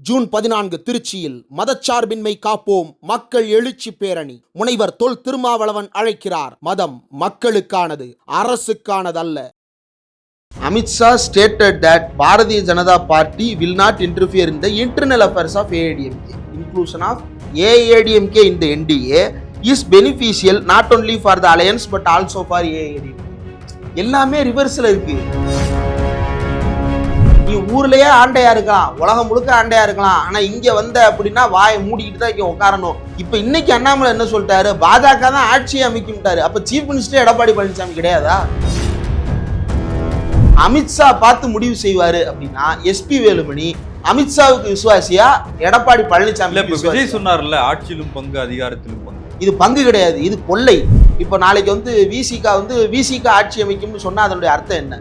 June பதினான்கு திருச்சியில் மதச்சார்பின்மை காப்போம் மக்கள் எழுச்சி பேரணி முனைவர் தொல் திருமாவளவன் அழைக்கிறார் மதம் மக்களுக்கானது அரசுக்கானதல்ல Amit Shah stated that Bharatiya Janata party will not interfere in the internal affairs of AIADMK inclusion of AIADMK in the NDA is beneficial not only for the alliance but also for AIADMK எல்லாமே ரிவர்ஸில் இருக்குது நீ ஊர்லயே ஆண்டையா இருக்கலாம் உலகம் முழுக்க ஆண்டையா இருக்கலாம். ஆனா இங்க வந்த அப்படின்னா வாயை மூடிக்கிட்டு தான் இங்க உட்காரணும். இப்ப இன்னைக்கு அண்ணாமலை என்ன சொல்லிட்டாரு? பாஜக தான் ஆட்சியை அமைக்கும்ட்டாரு. அப்ப சீஃப் மினிஸ்டர் எடப்பாடி பழனிசாமி கிடையாதா? அமித்ஷா பார்த்து முடிவு செய்வாரு அப்படின்னா எஸ்பி வேலுமணி அமித்ஷாவுக்கு விசுவாசியா? எடப்பாடி பழனிசாமி விஜய் சொன்னார்ல ஆட்சியிலும் பங்கு அதிகாரத்திலும் பங்கு. இது பங்கு கிடையாது இது கொள்ளை. இப்போ நாளைக்கு வந்து விசிகா வந்து விசிகா ஆட்சி அமைக்கும்னு சொன்னா அதனுடைய அர்த்தம் என்ன?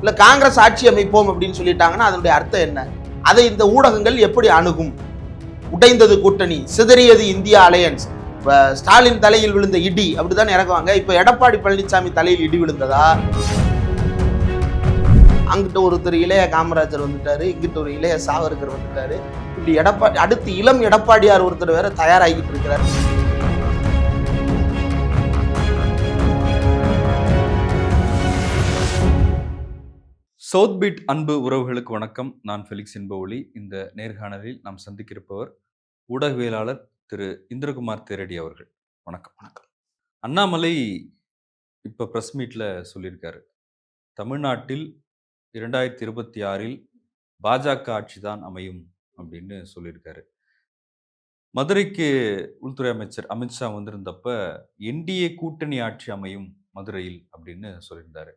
இல்லை காங்கிரஸ் ஆட்சி அமைப்போம் அப்படின்னு சொல்லிட்டாங்கன்னா அதனுடைய அர்த்தம் என்ன? அதை இந்த ஊடகங்கள் எப்படி அணுகும்? உடைந்தது கூட்டணி சிதறியது இந்தியா அலையன்ஸ். இப்போ ஸ்டாலின் தலையில் விழுந்த இடி அப்படிதான் இறக்குவாங்க? இப்போ எடப்பாடி பழனிசாமி தலையில் இடி விழுந்ததா? அங்கிட்ட ஒருத்தர் இளைய காமராஜர் வந்துட்டாரு இங்கிட்ட ஒரு இளைய சாவர்கர் வந்துட்டாரு. இப்படி எடப்பாடி அடுத்து இளம் எடப்பாடியார் ஒருத்தர் வேற தயாராகிட்டு இருக்கிறார். சவுத் பீட் அன்பு உறவுகளுக்கு வணக்கம். நான் ஃபெலிக்ஸ் என்பவொலி இந்த நேர்காணலில் நாம் சந்திக்கிருப்பவர் ஊடகவியலாளர் திரு இந்திரகுமார் தேரடி அவர்கள். வணக்கம். வணக்கம். அண்ணாமலை இப்போ ப்ரெஸ் மீட்டில் சொல்லியிருக்காரு. தமிழ்நாட்டில் இரண்டாயிரத்தி இருபத்தி ஆறில் பாஜக ஆட்சி தான் அமையும் அப்படின்னு சொல்லியிருக்காரு. மதுரைக்கு உள்துறை அமைச்சர் அமித்ஷா வந்திருந்தப்ப என்டிஏ கூட்டணி ஆட்சி அமையும் மதுரையில் அப்படின்னு சொல்லியிருந்தாரு.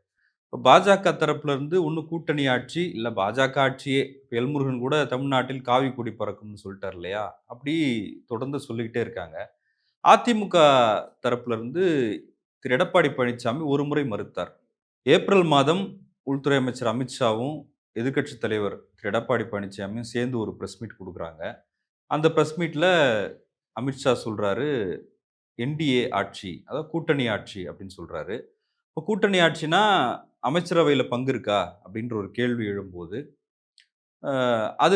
இப்போ பாஜக தரப்புலேருந்து ஒன்று கூட்டணி ஆட்சி இல்லை பாஜக ஆட்சியே இப்போ எல்முருகன் கூட தமிழ்நாட்டில் காவி கொடி பறக்கும்னு சொல்லிட்டார் இல்லையா? அப்படி தொடர்ந்து சொல்லிக்கிட்டே இருக்காங்க. அதிமுக தரப்புலேருந்து திரு எடப்பாடி பழனிசாமி ஒரு முறை மறுத்தார். ஏப்ரல் மாதம் உள்துறை அமைச்சர் அமித்ஷாவும் எதிர்க்கட்சி தலைவர் திரு எடப்பாடி பழனிசாமியும் சேர்ந்து ஒரு ப்ரெஸ் மீட் கொடுக்குறாங்க. அந்த ப்ரெஸ் மீட்டில் அமித்ஷா சொல்கிறாரு என்டிஏ ஆட்சி அதாவது கூட்டணி ஆட்சி அப்படின்னு சொல்கிறாரு இப்போ கூட்டணி ஆட்சினா அமைச்சரவையில் பங்கு இருக்கா? அப்படின்ற ஒரு கேள்வி எழும்போது அது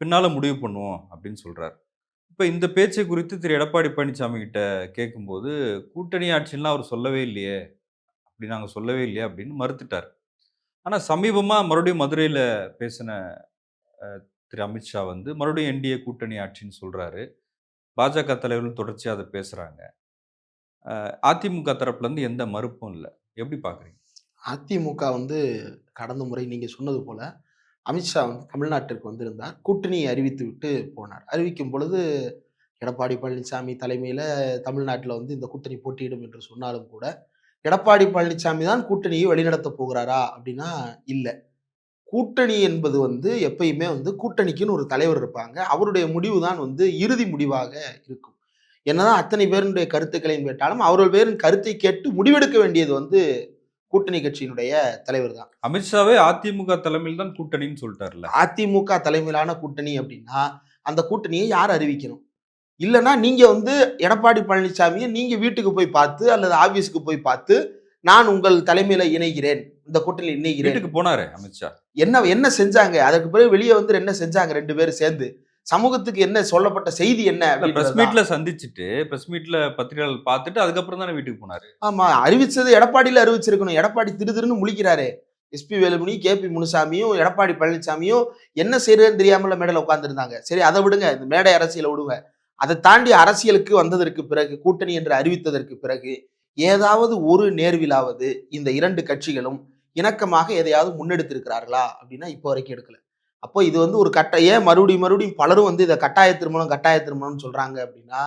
பின்னால் முடிவு பண்ணுவோம் அப்படின்னு சொல்கிறார் இப்போ இந்த பேச்சை குறித்து திரு. எடப்பாடி பழனிசாமி கிட்ட கேட்கும்போது கூட்டணி ஆட்சிலாம் அவர் சொல்லவே இல்லையே அப்படி நாங்கள் சொல்லவே இல்லையே அப்படின்னு மறுத்துட்டார். ஆனால் சமீபமாக மறுபடியும் மதுரையில் பேசின திரு. அமித்ஷா வந்து மறுபடியும் என்டிஏ கூட்டணி ஆட்சின்னு சொல்கிறாரு பாஜக தலைவர்கள் தொடர்ச்சியாக அதை பேசுகிறாங்க அதிமுக தரப்புலேருந்து எந்த மறுப்பும் இல்லை. எப்படி பார்க்குறீங்க அதிமுக வந்து கடந்த முறை நீங்கள் சொன்னது போல் அமித்ஷா வந்து தமிழ்நாட்டிற்கு வந்திருந்தார். கூட்டணியை அறிவித்து விட்டு போனார். அறிவிக்கும் பொழுது எடப்பாடி பழனிசாமி தலைமையில் தமிழ்நாட்டில் வந்து இந்த கூட்டணி போட்டியிடும் என்று சொன்னாலும் கூட எடப்பாடி பழனிசாமி தான் கூட்டணியை வழிநடத்த போகிறாரா அப்படின்னா இல்லை. கூட்டணி என்பது வந்து எப்பயுமே வந்து கூட்டணிக்குன்னு ஒரு தலைவர் இருப்பாங்க. அவருடைய முடிவு தான் வந்து இறுதி முடிவாக இருக்கும். என்னதான் அத்தனை பேருடைய கருத்துக்களையும் கேட்டாலும் அவர்கள் பேரின் கருத்தை கேட்டு முடிவெடுக்க வேண்டியது வந்து கூட்டணி கட்சியினுடைய தலைவர் தான். அமித்ஷாவே அதிமுக தலைமையில் தான் கூட்டணின்னு சொல்லிட்டார்ல. அதிமுக தலைமையிலான கூட்டணி அப்படின்னா அந்த கூட்டணியை யார் அறிவிக்கணும்? இல்லைன்னா நீங்க வந்து எடப்பாடி பழனிசாமியை நீங்க வீட்டுக்கு போய் பார்த்து அல்லது ஆபீஸ்க்கு போய் பார்த்து நான் உங்கள் தலைமையில இணைகிறேன் இந்த கூட்டணியில் இணைகிறேன். வீட்டுக்கு போனாரு அமித்ஷா. என்ன என்ன செஞ்சாங்க? அதற்கு பிறகு வெளியே வந்து என்ன செஞ்சாங்க? ரெண்டு பேரும் சேர்ந்து. சமூகத்துக்கு என்ன சொல்லப்பட்ட செய்தி என்ன பிரஸ். மீட்ல சந்திச்சுட்டு பிரஸ் மீட்ல பத்திரிகையாளர் பார்த்துட்டு அதுக்கப்புறம் தானே வீட்டுக்கு போனாரு? ஆமா அறிவிச்சது எடப்பாடியில அறிவிச்சிருக்கணும். எடப்பாடி திரு திருன்னு முழிக்கிறாரு எஸ்பி வேலுமணி கே பி முனுசாமியும் எடப்பாடி பழனிசாமியும் என்ன செய்யறதுன்னு தெரியாமல மேடையில உட்கார்ந்துருந்தாங்க. சரி அதை விடுங்க இந்த மேடை அரசியலை விடுங்க. அதை தாண்டி அரசியலுக்கு வந்ததற்கு பிறகு கூட்டணி என்று அறிவித்ததற்கு பிறகு ஏதாவது ஒரு நேர்விலாவது இந்த இரண்டு கட்சிகளும் இணக்கமாக எதையாவது முன்னெடுத்திருக்கிறார்களா அப்படின்னா இப்போ வரைக்கும் எடுக்கல. அப்போ இது வந்து ஒரு கட்ட ஏன் மறுபடியும் மறுபடியும் பலரும் வந்து இதை கட்டாய திருமணம் கட்டாய திருமணம்னு சொல்றாங்க அப்படின்னா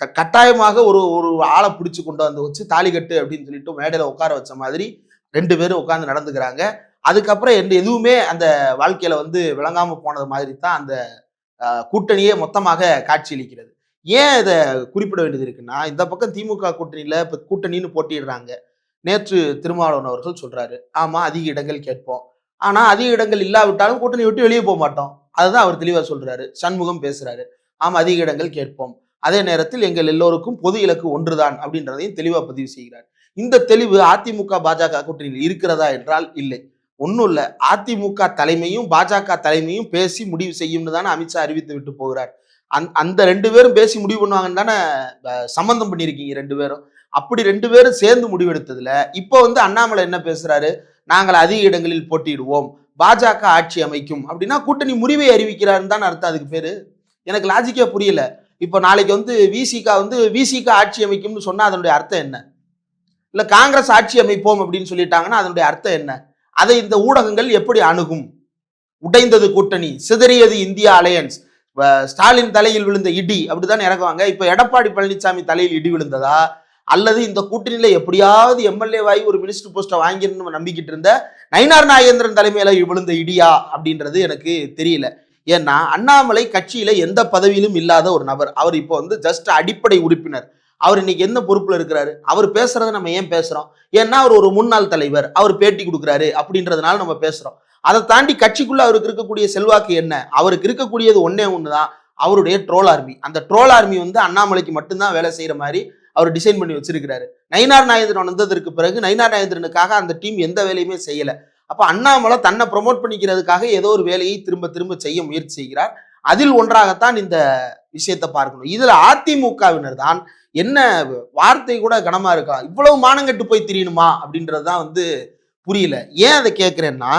க- கட்டாயமாக ஒரு ஒரு ஆளை பிடிச்சி கொண்டு வந்து வச்சு தாலி கட்டு அப்படின்னு சொல்லிட்டு மேடையில் உட்கார வச்ச மாதிரி ரெண்டு பேரும் உட்காந்து நடந்துக்கிறாங்க. அதுக்கப்புறம் எந்த எதுவுமே அந்த வாழ்க்கையில வந்து விளங்காம போனது மாதிரி தான் அந்த கூட்டணியே மொத்தமாக காட்சியளிக்கிறது. ஏன் இதை குறிப்பிட வேண்டியது இருக்குன்னா இந்த பக்கம் திமுக கூட்டணியில இப்போ கூட்டணின்னு போட்டிடுறாங்க நேற்று திருமாவளவன் அவர்கள் சொல்றாரு. ஆமா அதிக இடங்கள் கேட்போம். ஆனால் அதிக இடங்கள் இல்லாவிட்டாலும் கூட்டணி விட்டு வெளியே போக மாட்டோம். அதுதான் அவர் தெளிவாக சொல்றாரு. சண்முகம் பேசுறாரு. ஆம் அதிக இடங்கள் கேட்போம். அதே நேரத்தில் எங்கள் எல்லோருக்கும் பொது இலக்கு ஒன்றுதான் அப்படின்றதையும் தெளிவாக பதிவு செய்கிறார். இந்த தெளிவு அதிமுக பாஜக கூட்டணியில் இருக்கிறதா என்றால் இல்லை. ஒன்றும் இல்லை. அதிமுக தலைமையும் பாஜக தலைமையும் பேசி முடிவு செய்யும்னு தானே அமித்ஷா அறிவித்து விட்டு போகிறார். அந் அந்த ரெண்டு பேரும் பேசி முடிவு பண்ணுவாங்கன்னு தானே சம்மந்தம் பண்ணியிருக்கீங்க ரெண்டு பேரும். அப்படி ரெண்டு பேரும் சேர்ந்து முடிவெடுத்ததுல இப்போ வந்து அண்ணாமலை என்ன பேசுறாரு? நாங்கள் அதிக இடங்களில் போட்டியிடுவோம் பாஜக ஆட்சி அமைக்கும் அப்படின்னா கூட்டணி முறிவை அறிவிக்கிறாருன்னு தான் அர்த்தம் அதுக்கு பேரு? எனக்கு லாஜிக்கே புரியல. இப்போ நாளைக்கு வந்து விசிகா வந்து விசிகா ஆட்சி அமைக்கும்னு சொன்னால் அதனுடைய அர்த்தம் என்ன? இல்லை காங்கிரஸ் ஆட்சி அமைப்போம் அப்படின்னு சொல்லிட்டாங்கன்னா அதனுடைய அர்த்தம் என்ன? அதை இந்த ஊடகங்கள் எப்படி அணுகும்? உடைந்தது கூட்டணி சிதறியது இந்தியா அலையன்ஸ். ஸ்டாலின் தலையில் விழுந்த இடி அப்படிதான் இறக்குவாங்க? இப்போ எடப்பாடி பழனிசாமி தலையில் இடி விழுந்ததா? அல்லது இந்த கூட்டணியில எப்படியாவது எம்எல்ஏ வாய் ஒரு மினிஸ்டர் போஸ்ட்டை வாங்கிடணும் நம்பிக்கிட்டு இருந்த நயினார் நாகேந்திரன் தலைமையில விழுந்த இடியா அப்படின்றது எனக்கு தெரியல. ஏன்னா அண்ணாமலை கட்சியில எந்த பதவியிலும் இல்லாத ஒரு நபர். அவர் இப்போ வந்து ஜஸ்ட் அடிப்படை உறுப்பினர். அவர் இன்னைக்கு என்ன பொறுப்புல இருக்கிறாரு? அவர் பேசுறத நம்ம ஏன் பேசுறோம்? ஏன்னா அவர் ஒரு முன்னாள் தலைவர். அவர் பேட்டி கொடுக்குறாரு அப்படின்றதுனால நம்ம பேசுறோம். அதை தாண்டி கட்சிக்குள்ள அவருக்கு இருக்கக்கூடிய செல்வாக்கு என்ன? அவருக்கு இருக்கக்கூடியது ஒன்னே ஒண்ணுதான். அவருடைய ட்ரோல் ஆர்மி அந்த ட்ரோல் ஆர்மி வந்து அண்ணாமலைக்கு மட்டும்தான் வேலை செய்யற மாதிரி அவர் டிசைன் பண்ணி வச்சிருக்கிறாரு. நயினார் நாயந்திரன் வந்ததற்கு பிறகு நயினார் நாயந்திரனுக்காக அந்த டீம் எந்த வேலையுமே செய்யல. அப்ப அண்ணாமலை தன்னை ப்ரொமோட் பண்ணிக்கிறதுக்காக ஏதோ ஒரு வேலையை திரும்ப திரும்ப செய்ய முயற்சி செய்கிறார். அதில் ஒன்றாகத்தான் இந்த விஷயத்தை பார்க்கணும். இதுல அதிமுகவினர் தான் என்ன வார்த்தை கூட கனமா இருக்கா? இவ்வளவு மானங்கெட்டு போய் திரியணுமா அப்படின்றது தான் வந்து புரியல. ஏன் அதை கேட்குறேன்னா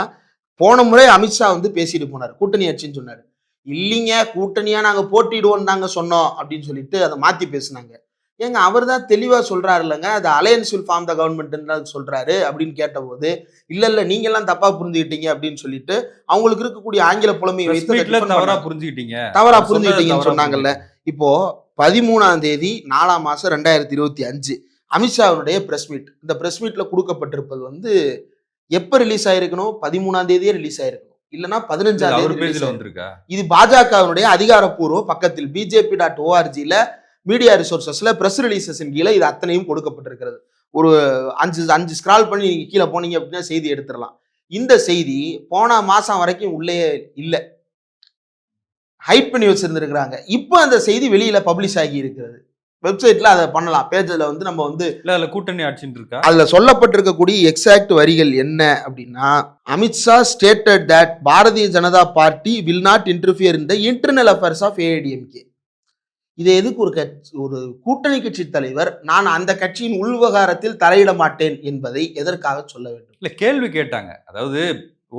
போன முறை அமித்ஷா வந்து பேசிட்டு போனார். கூட்டணி ஆட்சின்னு சொன்னார். இல்லைங்க கூட்டணியா நாங்க போட்டிடுவோம் தாங்க சொன்னோம் அப்படின்னு சொல்லிட்டு அதை மாத்தி பேசினாங்க. ஏங்க அவர் தான் தெளிவா சொல்றாரு இல்லைங்க அது alliance will form the government சொல்றாரு அப்படின்னு கேட்டபோது இல்ல இல்ல நீங்க எல்லாம் தப்பா புரிஞ்சுக்கிட்டீங்க அப்படின்னு சொல்லிட்டு அவங்களுக்கு இருக்கக்கூடிய ஆங்கில புலமையை வைத்து அதை meetல defend தவறா பண்ணாங்க. புரிஞ்சுக்கிட்டீங்க. தவறா அவர் சொன்னதை புரிஞ்சுக்கிட்டீங்கன்னு சொன்னாங்கல்ல. இப்போ பதிமூணாம் தேதி நாலாம் மாசம் ரெண்டாயிரத்தி இருபத்தி அஞ்சு அமித்ஷாவுடைய பிரஸ் மீட் இந்த பிரஸ் மீட்ல கொடுக்கப்பட்டிருப்பது வந்து எப்ப ரிலீஸ் ஆயிருக்கணும்? பதிமூணாம் தேதியே ரிலீஸ் ஆயிருக்கணும். இல்லைன்னா பதினஞ்சாம் தேதி இது பாஜகவினுடைய அதிகாரப்பூர்வ பக்கத்தில் பிஜேபி டாட் ஓஆர்ஜியில் மீடியா ரிசோர்சஸ்ல பிரஸ் ரிலீசஸின் கீழே இது அத்தனையும் கொடுக்கப்பட்டிருக்கிறது. ஒரு அஞ்சு அஞ்சு ஸ்க்ரால் பண்ணி நீங்க கீழே போனீங்க அப்படின்னா செய்தி எடுத்துடலாம். இந்த செய்தி போன மாசம் வரைக்கும் உள்ளே இல்லை. ஹைட் பண்ணி வச்சிருந்திருக்கிறாங்க இப்போ அந்த செய்தி வெளியில பப்ளிஷ் ஆகி இருக்கிறது. வெப்சைட்ல அதை பண்ணலாம். பேஜ்ல வந்து நம்ம வந்து இல்ல அதுல கூட்டணி ஆட்சின்னு இருக்கா? அதுல சொல்லப்பட்டிருக்கக்கூடிய எக்ஸாக்ட் வரிகள் என்ன அப்படின்னா Amit Shah stated that Bharatiya Janata party will not interfere in the internal affairs of AIADMK இது எதுக்கு ஒரு கட்சி ஒரு கூட்டணி கட்சி தலைவர் நான் அந்த கட்சியின் உள்விவகாரத்தில் தலையிட மாட்டேன் என்பதை எதற்காக சொல்ல வேண்டும்? இல்ல கேள்வி கேட்டாங்க. அதாவது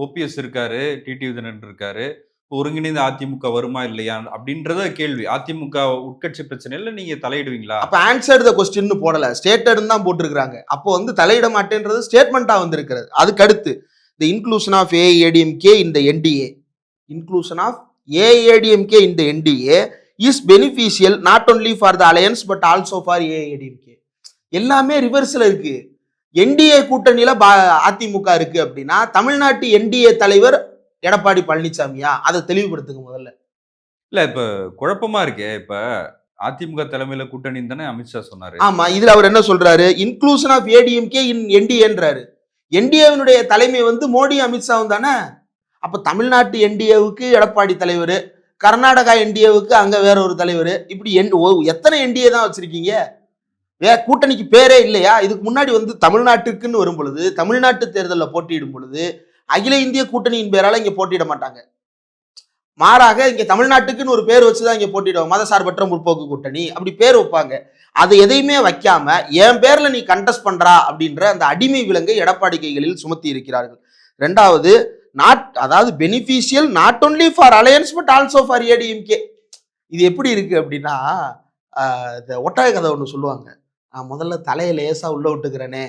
ஓபிஎஸ் இருக்காரு டிடி விதனன் இருக்காரு ஒருங்கிணைந்த அதிமுக வருமா இல்லையா அப்படின்றத கேள்வி. அதிமுக உட்கட்சி பிரச்சனையில நீங்க தலையிடுவீங்களா? அப்ப ஆன்சர் த கொஸ்டின்னு போடல. ஸ்டேட்டட்னு தான் போட்டிருக்கிறாங்க. அப்போ வந்து தலையிட மாட்டேன்றது ஸ்டேட்மெண்ட்டா வந்திருக்கிறது. அதுக்கு அடுத்து த இன்க்ளூஷன் ஆஃப் ஏஐடிஎம்கே இந்த NDA inclusion of AIADMK in the NDA is beneficial not only for the alliance but also for AIADMK எல்லாமே ரிவர்ஸ்ல இருக்கு. என்டிஏ கூட்டணியில பா- அதிமுக இருக்கு அப்படின்னா தமிழ்நாட்டு என்டிஏ தலைவர் எடப்பாடி பழனிசாமியா? அதை தெளிவுபடுத்துங்க முதல்ல. இல்ல இப்ப குழப்பமா இருக்கே. இப்ப அதிமுக தலைமையில கூட்டணின்னு தானே அமித்ஷா சொன்னாரு. ஆமா இதுல அவர் என்ன சொல்றாரு? இன்க்ளூஷன் ஆஃப் ஏடிஎம்கே இன் என்டிஏன்றாரு என்டிஏவினுடைய தலைமை வந்து மோடி அமித்ஷாவும் தானே? அப்ப தமிழ்நாட்டு என்டிஏவுக்கு எடப்பாடி தலைவர் கர்நாடகா என்டிஏவுக்கு அங்கே வேற ஒரு தலைவர். இப்படி என்- ஓ, எத்தனை என்டிஏ தான் வச்சுருக்கீங்க? வே கூட்டணிக்கு பேரே இல்லையா? இதுக்கு முன்னாடி வந்து தமிழ்நாட்டுக்குன்னு வரும் பொழுது தமிழ்நாட்டு தேர்தலில் போட்டியிடும் பொழுது அகில இந்திய கூட்டணியின் பேரால் இங்கே போட்டியிட மாட்டாங்க. மாறாக இங்கே தமிழ்நாட்டுக்குன்னு ஒரு பேர் வச்சுதான் இங்கே போட்டிடுவாங்க மதசார்பற்ற முற்போக்கு கூட்டணி. அப்படி பேர் வைப்பாங்க. அது எதையுமே வைக்காம என் பேரில் நீ கண்டஸ்ட் பண்ணுறா அப்படின்ற அந்த அடிமை விலங்கை எடப்பாடி கைகளில் சுமத்தி இருக்கிறார்கள். ரெண்டாவது நாட் அதாவது beneficial not only for alliance but also for ADMK இது எப்படி இருக்குது அப்படின்னா இந்த ஒட்டக கதை ஒன்று சொல்லுவாங்க. நான் முதல்ல தலையை லேசாக உள்ளே விட்டுக்கிறேனே.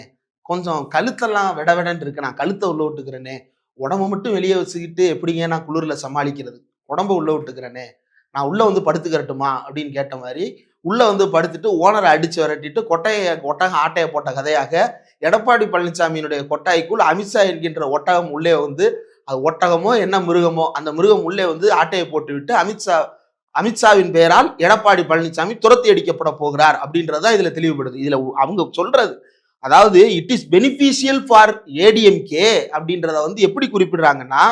கொஞ்சம் கழுத்தெல்லாம் விட விடன்னு இருக்கு. நான் கழுத்தை உள்ளே விட்டுக்கிறேனே. உடம்பை மட்டும் வெளியே வச்சுக்கிட்டு எப்படிங்க நான் குளிரில் சமாளிக்கிறது? உடம்ப உள்ளே விட்டுக்கிறேனே. நான் உள்ளே வந்து படுத்துக்கிறட்டுமா அப்படின்னு கேட்ட மாதிரி உள்ளே வந்து படுத்துட்டு ஓனரை அடித்து விரட்டிட்டு கொட்டையை ஒட்டகம் ஆட்டையை போட்ட கதையாக எடப்பாடி பழனிசாமியினுடைய கொட்டாய்க்குள் அமித்ஷா என்கின்ற ஒட்டகம் உள்ளே வந்து அது ஒட்டகமோ என்ன மிருகமோ அந்த மிருகம் உள்ளே வந்து ஆட்டையை போட்டுவிட்டு அமித்ஷா அமித்ஷாவின் பெயரால் எடப்பாடி பழனிசாமி துரத்தி அடிக்கப்பட போகிறார் அப்படின்றதா இதுல தெளிவுபடுது. இதுல அவங்க சொல்றது அதாவது it is beneficial for ADMK அப்படின்றத வந்து எப்படி குறிப்பிடுறாங்கன்னா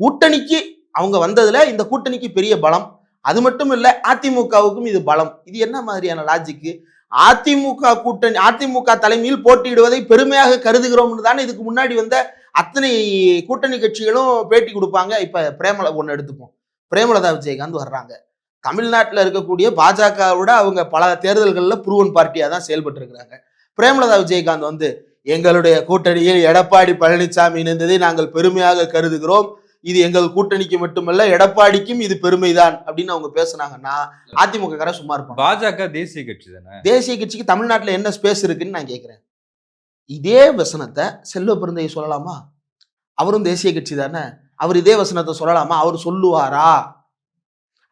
கூட்டணிக்கு அவங்க வந்ததுல இந்த கூட்டணிக்கு பெரிய பலம் அது மட்டும் இல்லை அதிமுகவுக்கும் இது பலம். இது என்ன மாதிரியான லாஜிக்கு அதிமுக கூட்டணி அதிமுக தலைமையில் போட்டியிடுவதை பெருமையாக கருதுகிறோம்னு தானே இதுக்கு முன்னாடி வந்த அத்தனை கூட்டணி கட்சிகளும் பேட்டி கொடுப்பாங்க. இப்ப பிரேமல ஒண்ணு எடுத்துப்போம். பிரேமலதா விஜயகாந்த் வர்றாங்க. தமிழ்நாட்டில் இருக்கக்கூடிய பாஜகவோட அவங்க பல தேர்தல்களில் ப்ரூவன் பார்ட்டியா தான் செயல்பட்டு இருக்கிறாங்க பிரேமலதா விஜயகாந்த் வந்து எங்களுடைய கூட்டணியில் எடப்பாடி பழனிசாமி இணைந்ததை நாங்கள் பெருமையாக கருதுகிறோம். இது எங்கள் கூட்டணிக்கு மட்டுமல்ல எடப்பாடிக்கும் இது பெருமைதான் அப்படின்னு அவங்க பேசுனாங்கன்னா அதிமுக சும்மா இருப்பாங்க பாஜக தேசிய கட்சி தானே? தேசிய கட்சிக்கு தமிழ்நாட்டில் என்ன ஸ்பேஸ் இருக்குன்னு நான் கேட்குறேன் இதே வசனத்தை செல்வ பிறந்தையை சொல்லலாமா? அவரும் தேசிய கட்சி தானே. அவர் இதே வசனத்தை சொல்லலாமா? அவர் சொல்லுவாரா?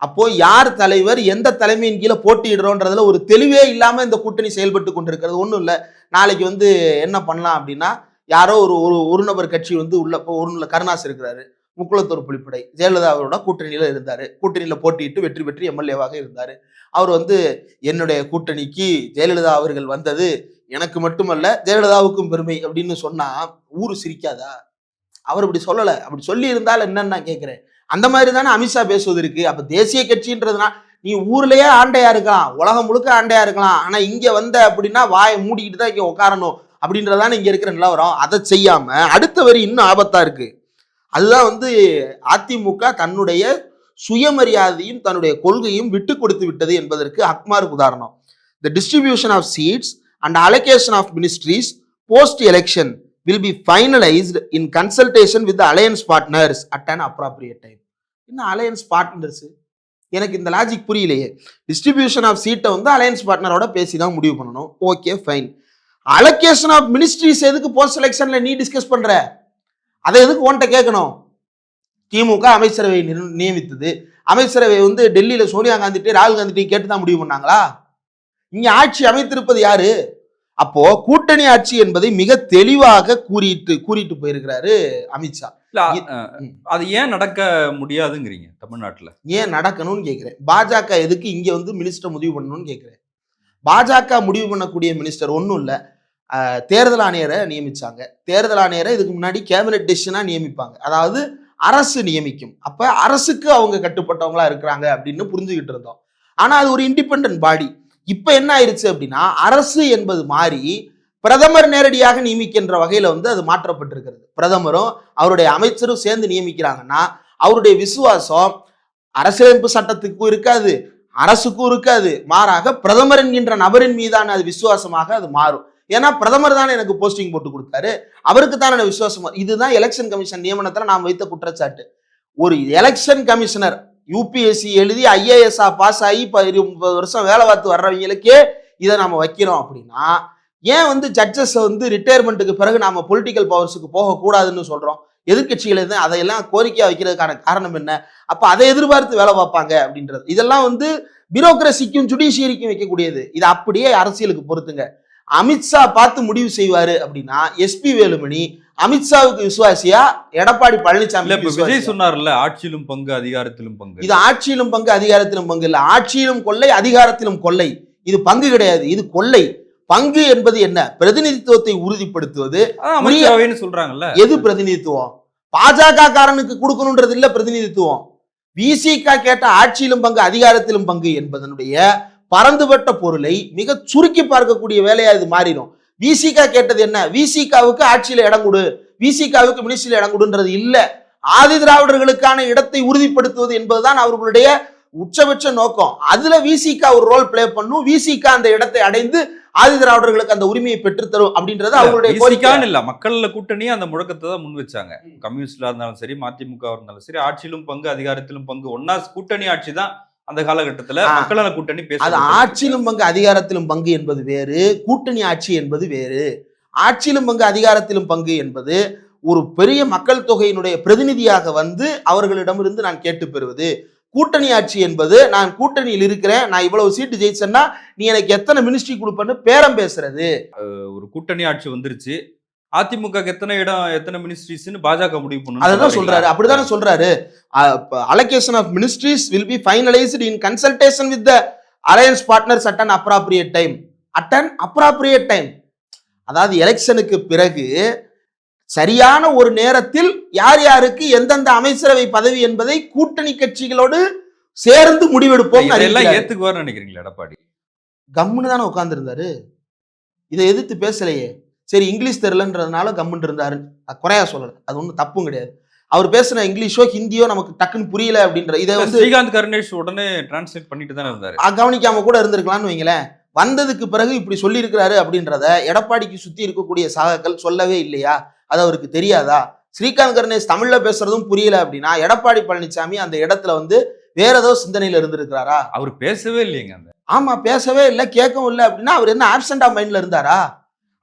அப்போ யார் தலைவர் எந்த தலைமையின் கீழே போட்டியிடுறோன்றதுல ஒரு தெளிவே இல்லாமல் இந்த கூட்டணி செயல்பட்டு கொண்டிருக்கிறது. ஒன்றும் இல்லை. நாளைக்கு வந்து என்ன பண்ணலாம் அப்படின்னா யாரோ ஒரு ஒரு ஒரு நபர் கட்சி வந்து உள்ள ஒரு கருணாஸ் இருக்கிறாரு. முக்குளத்தூர் புலிப்படை. ஜெயலலிதா அவரோட கூட்டணியில் இருந்தார். கூட்டணியில் போட்டியிட்டு வெற்றி பெற்று எம்எல்ஏவாக இருந்தார். அவர் வந்து என்னுடைய கூட்டணிக்கு ஜெயலலிதா அவர்கள் வந்தது எனக்கு மட்டுமல்ல ஜெயலலிதாவுக்கும் பெருமை அப்படின்னு சொன்னா ஊரு சிரிக்காதா? அவர் இப்படி சொல்லல. அப்படி சொல்லி இருந்தால் என்னன்னு நான் கேட்கிறேன். அந்த மாதிரி தானே அமித்ஷா பேசுவது இருக்கு. அப்ப தேசிய கட்சின்றதுனா நீ ஊர்லயே ஆண்டையா இருக்கலாம் உலகம் முழுக்க ஆண்டையா இருக்கலாம். ஆனா இங்க வந்த அப்படின்னா வாயை மூடிக்கிட்டு தான் இங்க உட்காரணும் அப்படின்றதான இங்க இருக்கிற நிலவரம். அதை செய்யாம அடுத்த வரி இன்னும் ஆபத்தா இருக்கு. அதுதான் வந்து அதிமுக தன்னுடைய சுயமரியாதையும் தன்னுடைய கொள்கையும் விட்டு கொடுத்து விட்டது என்பதற்கு அக்மாருக்கு உதாரணம். The distribution of seats and allocation of ministries post election will be finalised in consultation with alliance partners at an appropriate time என்ன அலையன்ஸ் பார்ட்னர்ஸ் எனக்கு இந்த லாஜிக் புரியலையே. டிஸ்ட்ரிபியூஷன் ஆஃப் சீட்டை வந்து அலையன்ஸ் பார்ட்னரோட பேசி தான் முடிவு பண்ணணும். Okay fine allocation of ministries எதுக்கு போஸ்ட் செலெக்ஷனில் நீ டிஸ்கஸ் பண்ணுற அதை எதுக்கு உன்கிட்ட கேட்கணும்? திமுக அமைச்சரவை நியமித்தது. அமைச்சரவை வந்து டெல்லியில் சோனியா காந்திட்டு ராகுல் காந்திட்டையும் கேட்டு தான் முடிவு பண்ணாங்களா? இங்க ஆட்சி அமைத்திருப்பது யாரு? அப்போ கூட்டணி ஆட்சி என்பதை மிக தெளிவாக கூறிட்டு கூறிட்டு போயிருக்கிறாரு அமித்ஷா. அது ஏன் நடக்க முடியாதுங்கிறீங்க தமிழ்நாட்டுல? ஏன் நடக்கணும்னு கேட்கிறேன் பாஜக எதுக்கு இங்க வந்து மினிஸ்டர் முடிவு பண்ணணும்னு கேட்கிறேன் பாஜக முடிவு பண்ணக்கூடிய மினிஸ்டர் ஒன்றும் இல்லை. தேர்தல் ஆணையரை நியமிச்சாங்க. தேர்தல் ஆணையரை இதுக்கு முன்னாடி கேபினெட் டெசிஷனா நியமிப்பாங்க. அதாவது அரசு நியமிக்கும். அப்ப அரசுக்கு அவங்க கட்டுப்பட்டவங்களா இருக்கிறாங்க அப்படின்னு புரிஞ்சுக்கிட்டு இருந்தோம். ஆனா அது ஒரு இண்டிபெண்டன்ட் பாடி. இப்போ என்ன ஆயிருச்சு அப்படின்னா அரசு என்பது மாறி பிரதமர் நேரடியாக நியமிக்கின்ற வகையில் வந்து அது மாற்றப்பட்டிருக்கிறது. பிரதமரும் அவருடைய அமைச்சரும் சேர்ந்து நியமிக்கிறாங்கன்னா அவருடைய விசுவாசம் அரசியலமைப்பு சட்டத்துக்கும் இருக்காது அரசுக்கும் இருக்காது. மாறாக பிரதமர் என்கின்ற நபரின் மீதான அது விசுவாசமாக அது மாறும். ஏன்னா பிரதமர் தானே எனக்கு போஸ்டிங் போட்டு கொடுத்தாரு. அவருக்கு தானே விசுவாசம் இதுதான் எலெக்ஷன் கமிஷன் நியமனத்தில் நாம் வைத்த குற்றச்சாட்டு. ஒரு எலெக்ஷன் கமிஷனர் யூபிஎஸ்சி எழுதி ஐஏஎஸ்ஆ பாஸ் ஆகி பதி முப்பது வருஷம் வேலை பார்த்து வர்றவங்களுக்கே இதை நம்ம வைக்கிறோம் அப்படின்னா ஏன் வந்து ஜட்ஜஸ் வந்து ரிட்டையர்மெண்ட்டுக்கு பிறகு நாம பொலிட்டிக்கல் பவர்ஸுக்கு போகக்கூடாதுன்னு சொல்றோம்? எதிர்கட்சிகள் அதையெல்லாம் கோரிக்கையாக வைக்கிறதுக்கான காரணம் என்ன? அப்போ அதை எதிர்பார்த்து வேலை பார்ப்பாங்க அப்படின்றது. இதெல்லாம் வந்து பியூரோக்ரஸிக்கும் ஜுடிஷியரிக்கும் வைக்கக்கூடியது. இது அப்படியே அரசியலுக்கு பொறுத்துங்க அமித்ஷா பார்த்து முடிவு செய்வாரு அப்படின்னா எஸ்பி வேலுமணி அமித்ஷாவுக்கு விசுவாசியா? எடப்பாடி பழனிசாமி விஜய் சொன்னார்ல ஆட்சியிலும் பங்கு அதிகாரத்திலும் பங்கு. இது ஆட்சியிலும் பங்கு அதிகாரத்திலும் பங்கு இல்ல. ஆட்சியிலும் கொள்ளை அதிகாரத்திலும் கொள்ளை. இது பங்கு கிடையாது இது கொள்ளை. பங்கு என்பது என்ன? பிரதிநிதித்துவத்தை உறுதிப்படுத்துவது. சொல்றாங்கல்ல. எது பிரதிநிதித்துவம்? பாஜக காரனுக்கு கொடுக்கணுன்றது இல்ல பிரதிநிதித்துவம். விசிக கேட்ட ஆட்சியிலும் பங்கு அதிகாரத்திலும் பங்கு என்பதனுடைய பரந்துபட்ட பொருளை மிக சுருக்கி பார்க்கக்கூடிய வேலையா இது மாறிடும். விசிக கேட்டது என்ன? விசிகாவுக்கு ஆட்சியில இடம் கொடு. விசிகாவுக்கு மினிஸ்ட்ரியில இடம் கொடுன்றது இல்ல. ஆதி திராவிடர்களுக்கான இடத்தை உறுதிப்படுத்துவது என்பதுதான் அவர்களுடைய உச்சபட்ச நோக்கம். அதுல விசிகா ஒரு ரோல் ப்ளே பண்ணும். விசிகா அந்த இடத்தை அடைந்து ஆதி திராவிடர்களுக்கு அந்த உரிமையை பெற்றுத்தரும் அப்படின்றது அவர்களுடைய கோரிக்கை விசிகான்னு இல்ல. மக்கள்ல கூட்டணி அந்த முழக்கத்தை தான் முன் வச்சாங்க. கம்யூனிஸ்டா இருந்தாலும் சரி மதிமுக இருந்தாலும் சரி ஆட்சியிலும் பங்கு அதிகாரத்திலும் பங்கு. ஒன்னா கூட்டணி ஆட்சி தான் அந்த காலகட்டத்துல. மக்களான கூட்டணி அது ஆட்சியிலும் பங்கு அதிகாரத்திலும் பங்கு என்பது வேறு கூட்டணி ஆட்சி என்பது வேறு. ஆட்சியிலும் பங்கு அதிகாரத்திலும் பங்கு என்பது ஒரு பெரிய மக்கள் தொகையினுடைய பிரதிநிதியாக வந்து அவர்களிடமிருந்து நான் கேட்டு பெறுவது. கூட்டணி ஆட்சி என்பது நான் கூட்டணியில் இருக்கிறேன் நான் இவ்வளவு சீட்டு ஜெயிச்சேன்னா நீ எனக்கு எத்தனை மினிஸ்ட்ரி கொடுப்பேன்னு பேரம் பேசுறது. ஒரு கூட்டணி ஆட்சி வந்துருச்சு. அதிமுக எத்தனை இடம் எத்தனை மினிஸ்ட்ரிஸ்னு பாஜக முடிவு பண்ணணும் அதான் சொல்றாரு. அப்படிதானே சொல்றாரு. Allocation of ministries will be finalised in consultation with the alliance partners at an appropriate time at an appropriate time அதாவது எலெக்ஷனுக்கு பிறகு சரியான ஒரு நேரத்தில் யார் யாருக்கு எந்தெந்த அமைச்சரவை பதவி என்பதை கூட்டணி கட்சிகளோடு சேர்ந்து முடிவெடுப்போம் இதெல்லாம் ஏத்துக்குவார்னு நினைக்கிறீங்களா எடப்பாடி? கம்முன்னு தானே உட்கார்ந்துருந்தாரு. இதை எதிர்த்து பேசலையே. சரி இங்கிலீஷ் தெரிலன்றதுனால கம்முன்னு இருந்தாரு. குறையா சொல்லலை. அது ஒன்றும் தப்பும் கிடையாது. அவர் பேசுன இங்கிலீஷோ ஹிந்தியோ நமக்கு டக்குன்னு புரியல அப்படின்ற இதை வந்து ஸ்ரீகாந்த் கருணேஷ் உடனே டிரான்ஸ்லேட் பண்ணிட்டு தானே இருந்தாரு. கவனிக்காம கூட இருந்திருக்கலாம்னு வைங்களேன். வந்ததுக்கு பிறகு இப்படி சொல்லியிருக்கிறாரு அப்படின்றத எடப்பாடிக்கு சுத்தி இருக்கக்கூடிய சகாக்கள் சொல்லவே இல்லையா? அது அவருக்கு தெரியாதா? ஸ்ரீகாந்த் கருணேஷ் தமிழ்ல பேசுறதும் புரியல அப்படின்னா எடப்பாடி பழனிசாமி அந்த இடத்துல வந்து வேற ஏதோ சிந்தனையில இருந்திருக்கிறாரா? அவர் பேசவே இல்லைங்க அந்த ஆமா பேசவே இல்லை கேட்கவும் இல்லை அப்படின்னா அவர் என்ன ஆப்சண்ட் ஆஃப் மைண்ட்ல இருந்தாரா?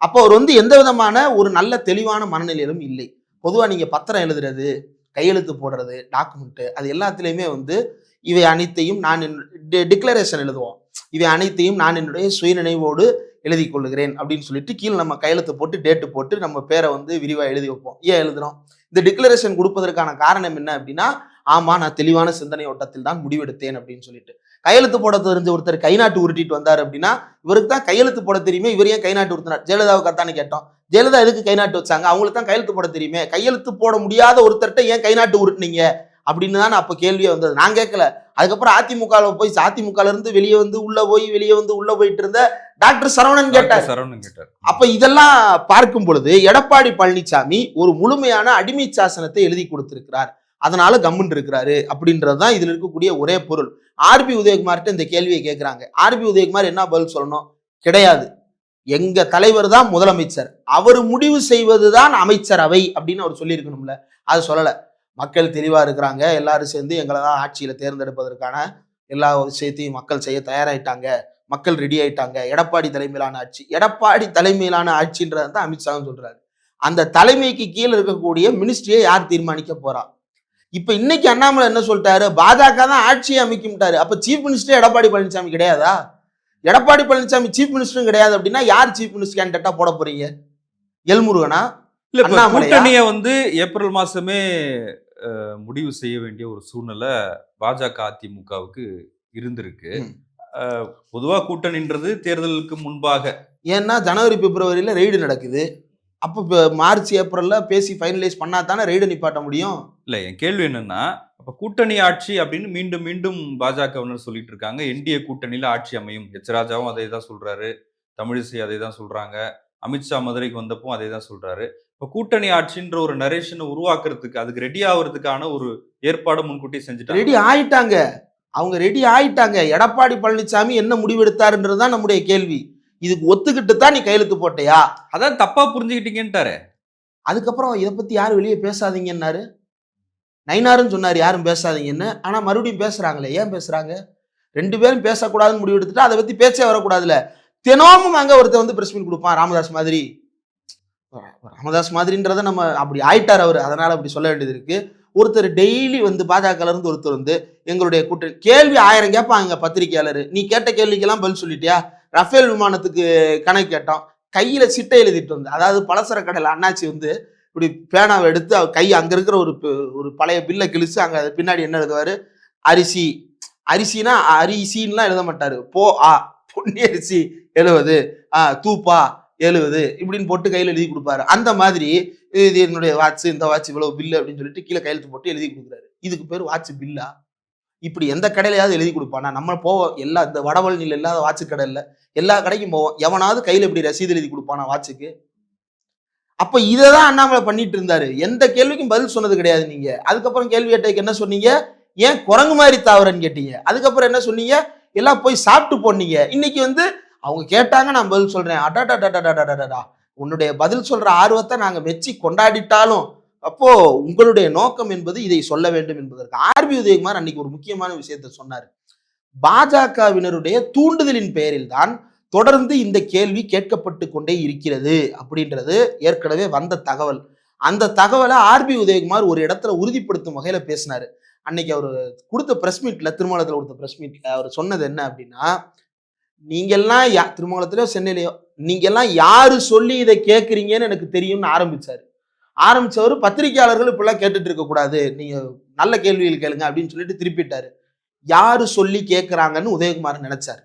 அப்போ அவர் வந்து எந்த விதமான ஒரு நல்ல தெளிவான மனநிலையிலும் இல்லை. பொதுவாக நீங்கள் பத்திரம் எழுதுறது கையெழுத்து போடுறது டாக்குமெண்ட்டு அது எல்லாத்துலேயுமே வந்து இவை அனைத்தையும் நான் டிக்ளரேஷன் எழுதுவோம். இவை அனைத்தையும் நான் என்னுடைய சுயநினைவோடு எழுதி கொள்ளுகிறேன் அப்படின்னு சொல்லிட்டு கீழே நம்ம கையெழுத்து போட்டு டேட்டு போட்டு நம்ம பேரை வந்து விரிவாக எழுதி வைப்போம். ஏன் எழுதுறோம்? இந்த டிக்ளரேஷன் கொடுப்பதற்கான காரணம் என்ன அப்படின்னா ஆமாம் நான் தெளிவான சிந்தனை ஓட்டத்தில் தான் முடிவெடுத்தேன் அப்படின்னு சொல்லிட்டு. கையெழுத்து போட தெரிஞ்ச ஒருத்தர் கை நாட்டு உருட்டிட்டு வந்தார் அப்படின்னா இவருக்கு தான் கையெழுத்து போட தெரியுமே இவர் ஏன் கை நாட்டு உறுத்தினார் ஜெயலலிதாவுக்கு தானே கேட்டோம். ஜெயலலிதா எதுக்கு கை நாட்டு வச்சாங்க? அவங்களுக்கு தான் கையெழுத்து போட தெரியுமே. கையெழுத்து போட முடியாத ஒருத்தர்கிட்ட ஏன் கை நாட்டு உருட்டுனீங்க? அப்படின்னு தான் அப்போ கேள்வியே வந்தது. நான் கேட்கல. அதுக்கப்புறம் அதிமுகவில் போய் அதிமுகல இருந்து வெளியே வந்து உள்ள போய் வெளியே வந்து உள்ள போயிட்டு இருந்த டாக்டர் சரவணன் கேட்டார். சரவணன் கேட்டார். அப்ப இதெல்லாம் பார்க்கும் பொழுது எடப்பாடி பழனிசாமி ஒரு முழுமையான அடிமை சாசனத்தை எழுதி கொடுத்திருக்கிறார். அதனால கம்முன் இருக்கிறாரு அப்படின்றது தான் இதில் இருக்கக்கூடிய ஒரே பொருள். ஆர்பி உதயகுமார்கிட்ட இந்த கேள்வியை கேட்குறாங்க ஆர்பி உதயகுமார் என்ன பதில் சொல்லணும்? கிடையாது. எங்க தலைவர் தான் முதலமைச்சர். அவர் முடிவு செய்வதுதான் அமைச்சரவை அப்படின்னு அவர் சொல்லியிருக்கணும்ல. அது சொல்லலை. மக்கள் தெளிவாக இருக்கிறாங்க. எல்லாரும் சேர்ந்து எங்களை தான் ஆட்சியில் தேர்ந்தெடுப்பதற்கான எல்லா விஷயத்தையும் மக்கள் செய்ய தயாராயிட்டாங்க. மக்கள் ரெடி ஆயிட்டாங்க. எடப்பாடி தலைமையிலான ஆட்சி. எடப்பாடி தலைமையிலான ஆட்சின்றதான் அமித்ஷாவும் சொல்றாரு. அந்த தலைமைக்கு கீழே இருக்கக்கூடிய மினிஸ்ட்ரியை யார் தீர்மானிக்க போறா? இப்ப இன்னைக்கு அண்ணாமலை என்ன சொல்லிட்டாரு? பாஜக தான் ஆட்சியை அமைக்கும்ட்டாரு. அப்ப சீஃப் மினிஸ்டர் எடப்பாடி பழனிசாமி கிடையாதா? எடப்பாடி பழனிசாமி சீஃப் மினிஸ்டரும் கிடையாது அப்படின்னா யார் சீஃப் மினிஸ்டர் கேண்டிடேட்டா போட போறீங்க? எல்முருகனா? இல்ல? கூட்டணிய வந்து ஏப்ரல் மாசமே முடிவு செய்ய வேண்டிய ஒரு சூழ்நிலை பாஜக அதிமுகவுக்கு இருந்திருக்கு. பொதுவா கூட்டணின்றது தேர்தலுக்கு முன்பாக. ஏன்னா ஜனவரி பிப்ரவரியில ரெய்டு நடக்குது. அப்போ இப்போ மார்ச் ஏப்ரல்ல பேசி ஃபைனலைஸ் பண்ணா தானே ரெய்டு நிப்பாட்ட முடியும்? இல்ல என் கேள்வி என்னன்னா அப்ப கூட்டணி ஆட்சி அப்படின்னு மீண்டும் மீண்டும் பாஜகவினர் சொல்லிட்டு இருக்காங்க. என்டிஏ கூட்டணியில ஆட்சி அமையும். எச் ராஜாவும் அதே தான் சொல்றாரு. தமிழிசை அதே தான் சொல்றாங்க. அமித்ஷா மதுரைக்கு வந்தப்போ அதே தான் சொல்றாரு. இப்ப கூட்டணி ஆட்சின்ற ஒரு நரேஷனை உருவாக்குறதுக்கு அதுக்கு ரெடி ஆகுறதுக்கான ஒரு ஏற்பாடு முன்கூட்டி செஞ்சுட்டாங்க. ரெடி ஆயிட்டாங்க. அவங்க ரெடி ஆயிட்டாங்க. எடப்பாடி பழனிசாமி என்ன முடிவெடுத்தாருன்றது தான் நம்முடைய கேள்வி. இதுக்கு ஒத்துக்கிட்டு தான் நீ கையெழுத்து போட்டியா? அதான் தப்பா புரிஞ்சுக்கிட்டீங்கன்ட்டாரு. அதுக்கப்புறம் இதை பத்தி யாரும் வெளியே பேசாதீங்கன்னாரு? நைனாருன்னு சொன்னார் யாரும் பேசாதீங்கன்னு. ஆனா மறுபடியும் பேசுறாங்களே ஏன் பேசுறாங்க? ரெண்டு பேரும் பேசக்கூடாதுன்னு முடிவு எடுத்துட்டா அதை பத்தி பேச்சே வரக்கூடாதுல தினமும் அங்க ஒருத்தன் வந்து பிரஸ் மீட் கொடுப்பான் ராமதாஸ் மாதிரி. ராமதாஸ் மாதிரின்றத நம்ம அப்படி ஆயிட்டார் அவர் அதனால அப்படி சொல்ல வேண்டியது இருக்கு. ஒருத்தர் டெய்லி வந்து பாஜகல இருந்து ஒருத்தர் வந்து எங்களுடைய கூட்டணி கேள்வி ஆயிரம் கேட்பாங்க பத்திரிகையாளர். நீ கேட்ட கேள்விக்கெல்லாம் பதில் சொல்லிட்டியா? ரஃபேல் விமானத்துக்கு கணக்கு கேட்டோம். கையில் சிட்டை எழுதிட்டு வந்து அதாவது பலசர கடையில் அண்ணாச்சி வந்து இப்படி பேனாவை எடுத்து அவர் கை அங்கே இருக்கிற ஒரு ஒரு பழைய பில்லை கிழிச்சு அங்கே பின்னாடி என்ன எழுதுவார்? அரிசி. அரிசினா அரிசின்லாம் எழுத மாட்டார். போ ஆ பொன்னி அரிசி எழுவது ஆ தூப்பா எழுவது இப்படின்னு போட்டு கையில் எழுதி கொடுப்பாரு. அந்த மாதிரி இது என்னுடைய வாட்ச் இந்த வாட்ச் இவ்வளவு பில்லு அப்படின்னு சொல்லிட்டு கீழே கையெழுத்து போட்டு எழுதி கொடுக்குறாரு. இதுக்கு பேர் வாட்ச் பில்லா இப்படி எந்த கடையிலையாவது எழுதி கொடுப்பானா? நம்ம போவோம் எல்லா இந்த வடவழனியில் இல்லாத வாட்ச் கடை இல்லை எல்லா கடைக்கும் போவோம். எவனாவது கையில் இப்படி ரசீது எழுதி கொடுப்பானா வாட்சுக்கு? அப்போ இதை தான் அண்ணாமலை பண்ணிட்டு இருந்தாரு. எந்த கேள்விக்கும் பதில் சொன்னது கிடையாது நீங்க. அதுக்கப்புறம் கேள்வி கேட்டதுக்கு என்ன சொன்னீங்க? ஏன் குரங்கு மாதிரி தாவரன்னு கேட்டீங்க. அதுக்கப்புறம் என்ன சொன்னீங்க? எல்லாம் போய் சாப்பிட்டு போனீங்க. இன்னைக்கு வந்து அவங்க கேட்டாங்க நான் பதில் சொல்றேன். அடாடாடாடாடாடாடா உன்னுடைய பதில் சொல்ற ஆர்வத்தை நாங்க வச்சு கொண்டாடிட்டாலும் அப்போ உங்களுடைய நோக்கம் என்பது இதை சொல்ல வேண்டும் என்பதற்கு. ஆர்பி உதயகுமார் அன்னைக்கு ஒரு முக்கியமான விஷயத்த சொன்னார். பாஜகவினருடைய தூண்டுதலின் பெயரில் தான் தொடர்ந்து இந்த கேள்வி கேட்கப்பட்டு கொண்டே இருக்கிறது அப்படின்றது ஏற்கனவே வந்த தகவல். அந்த தகவலை ஆர்பி உதயகுமார் ஒரு இடத்துல உறுதிப்படுத்தும் வகையில பேசினாரு. அன்னைக்கு அவர் கொடுத்த பிரஸ் மீட்ல திருமணத்தில் கொடுத்த பிரஸ் மீட்ல அவர் சொன்னது என்ன அப்படின்னா நீங்கெல்லாம் யா திருமணத்திலயோ சென்னையிலையோ நீங்கெல்லாம் யாரு சொல்லி இதை கேட்குறீங்கன்னு எனக்கு தெரியும்னு ஆரம்பிச்சாரு. ஆரம்பிச்சவர் பத்திரிகையாளர்கள் இப்படிலாம் கேட்டுட்டு இருக்கக்கூடாது. நீங்க நல்ல கேள்விகள் கேளுங்க அப்படின்னு சொல்லிட்டு திருப்பிட்டாரு. யாரு சொல்லி கேட்குறாங்கன்னு உதயகுமார் நினைச்சார்.